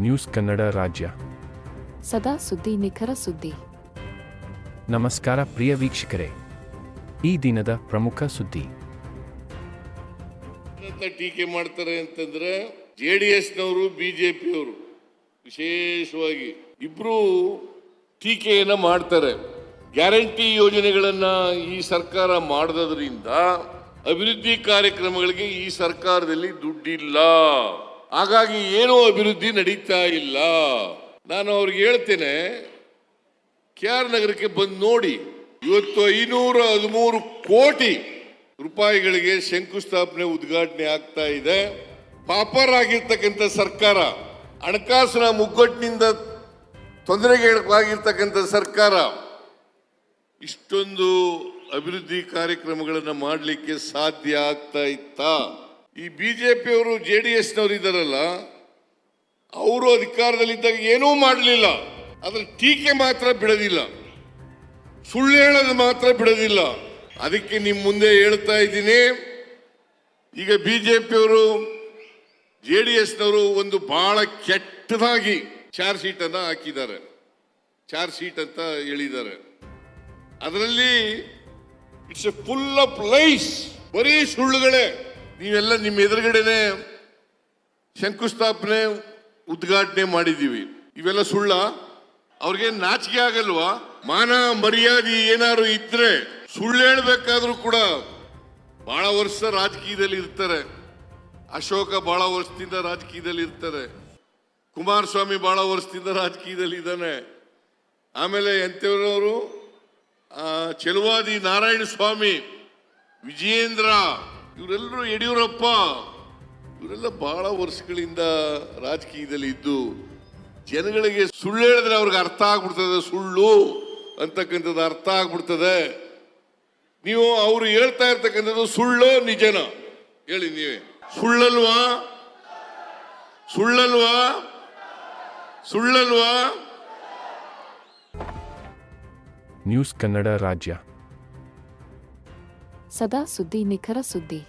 News Kannada ರಾಜ್ಯ. ಸದಾ ಸುದ್ದಿ ನಿಖರ ಸುದ್ದಿ. ನಮಸ್ಕಾರ ಪ್ರಿಯ ವೀಕ್ಷಕರೇ. ಈ ದಿನದ ಪ್ರಮುಖ ಸುದ್ದಿ. ಟೀಕೆ ಮಾಡ್ತಾರೆ ಅಂತಂದ್ರೆ ಜೆ ಡಿ ಎಸ್ನವರು ಬಿಜೆಪಿಯವರು ವಿಶೇಷವಾಗಿ ಇಬ್ರು ಟೀಕೆಯನ್ನ ಮಾಡ್ತಾರೆ. ಗ್ಯಾರಂಟಿ ಯೋಜನೆಗಳನ್ನ ಈ ಸರ್ಕಾರ ಮಾಡದ್ರಿಂದ ಅಭಿವೃದ್ಧಿ ಕಾರ್ಯಕ್ರಮಗಳಿಗೆ ಈ ಸರ್ಕಾರದಲ್ಲಿ ದುಡ್ಡಿಲ್ಲ. ಹಾಗಾಗಿ ಏನೂ ಅಭಿವೃದ್ಧಿ ನಡೀತಾ ಇಲ್ಲ. ನಾನು ಅವ್ರಿಗೆ ಹೇಳ್ತೇನೆ, ಕೆ ಆರ್ ನಗರಕ್ಕೆ ಬಂದು ನೋಡಿ, ಇವತ್ತು ಐನೂರ ಹದಿಮೂರು ಕೋಟಿ ರೂಪಾಯಿಗಳಿಗೆ ಶಂಕುಸ್ಥಾಪನೆ ಉದ್ಘಾಟನೆ ಆಗ್ತಾ ಇದೆ. ಪಾಪರ್ ಆಗಿರ್ತಕ್ಕಂಥ ಸರ್ಕಾರ, ಹಣಕಾಸಿನ ಮುಗ್ಗಟ್ಟಿನಿಂದ ತೊಂದರೆಗೊಳಗಾಗಿರ್ತಕ್ಕಂಥ ಸರ್ಕಾರ, ಇಷ್ಟೊಂದು ಅಭಿವೃದ್ಧಿ ಕಾರ್ಯಕ್ರಮಗಳನ್ನು ಮಾಡಲಿಕ್ಕೆ ಸಾಧ್ಯ ಆಗ್ತಾ ಇತ್ತಾ? ಈ ಬಿ ಜೆ ಡಿ ಎಸ್ನವರು ಇದ್ದಾರಲ್ಲ, ಅವರು ಅಧಿಕಾರದಲ್ಲಿದ್ದಾಗ ಏನೂ ಮಾಡಲಿಲ್ಲ. ಅದ್ರ ಟೀಕೆ ಮಾತ್ರ ಬಿಡೋದಿಲ್ಲ. ಸುಳ್ಳು ಹೇಳೋದು ಮಾತ್ರ ಬಿಡೋದಿಲ್ಲ. ಅದಕ್ಕೆ ನಿಮ್ಮ ಮುಂದೆ ಹೇಳ್ತಾ ಇದ್ದೀನಿ. ಈಗ ಬಿ ಜೆ ಡಿ ಎಸ್ನವರು ಒಂದು ಬಹಳ ಕೆಟ್ಟದಾಗಿ ಚಾರ್ ಶೀಟ್ ಅನ್ನ ಹಾಕಿದ್ದಾರೆ. ಚಾರ್ ಶೀಟ್ ಅಂತ ಹೇಳಿದ್ದಾರೆ. ಅದರಲ್ಲಿ it's a full of lies. ಬರೀ ಸುಳ್ಳುಗಳೇ. ನೀವೆಲ್ಲ ನಿಮ್ಮ ಎದುರುಗಡೆನೆ ಶಂಕುಸ್ಥಾಪನೆ, ಉದ್ಘಾಟನೆ ಮಾಡಿದ್ದೀವಿ. ಇವೆಲ್ಲ ಸುಳ್ಳ? ಅವ್ರಿಗೆ ನಾಚಿಕೆ ಆಗಲ್ವಾ? ಮಾನ ಮರ್ಯಾದೆ ಏನಾದ್ರು ಇದ್ರೆ ಸುಳ್ಳು ಹೇಳ್ಬೇಕಾದ್ರೂ ಕೂಡ ಬಹಳ ವರ್ಷ ರಾಜಕೀಯದಲ್ಲಿ ಇರ್ತಾರೆ. ಅಶೋಕ ಬಹಳ ವರ್ಷದಿಂದ ರಾಜಕೀಯದಲ್ಲಿ ಇರ್ತಾರೆ. ಕುಮಾರಸ್ವಾಮಿ ಬಹಳ ವರ್ಷದಿಂದ ರಾಜಕೀಯದಲ್ಲಿ ಇದ್ದಾನೆ. ಆಮೇಲೆ ಎಂತವರವರು ಚೆಲುವಾದಿ ನಾರಾಯಣ ಸ್ವಾಮಿ ವಿಜಯೇಂದ್ರ ಇವರೆಲ್ಲರೂ ಯಡಿಯೂರಪ್ಪ. ಇವರೆಲ್ಲ ಬಹಳ ವರ್ಷಗಳಿಂದ ರಾಜಕೀಯದಲ್ಲಿ ಇದ್ದು ಜನಗಳಿಗೆ ಸುಳ್ಳು ಹೇಳಿದ್ರೆ ಅವ್ರಿಗೆ ಅರ್ಥ ಆಗ್ಬಿಡ್ತದೆ ಸುಳ್ಳು ಅಂತಕ್ಕಂಥದ್ದು ಅರ್ಥ ಆಗ್ಬಿಡ್ತದೆ. ನೀವು ಅವರು ಹೇಳ್ತಾ ಇರ್ತಕ್ಕಂಥದ್ದು ಸುಳ್ಳು ನಿಜನ? ಹೇಳಿ ನೀವೇ. ಸುಳ್ಳಲ್ವಾ? ಸುಳ್ಳಲ್ವಾ? ಸುಳ್ಳಲ್ವಾ? ನ್ಯೂಸ್ ಕನ್ನಡ ರಾಜ್ಯ. ಸದಾ ಸುದ್ದಿ ನಿಖರ ಸುದ್ದಿ.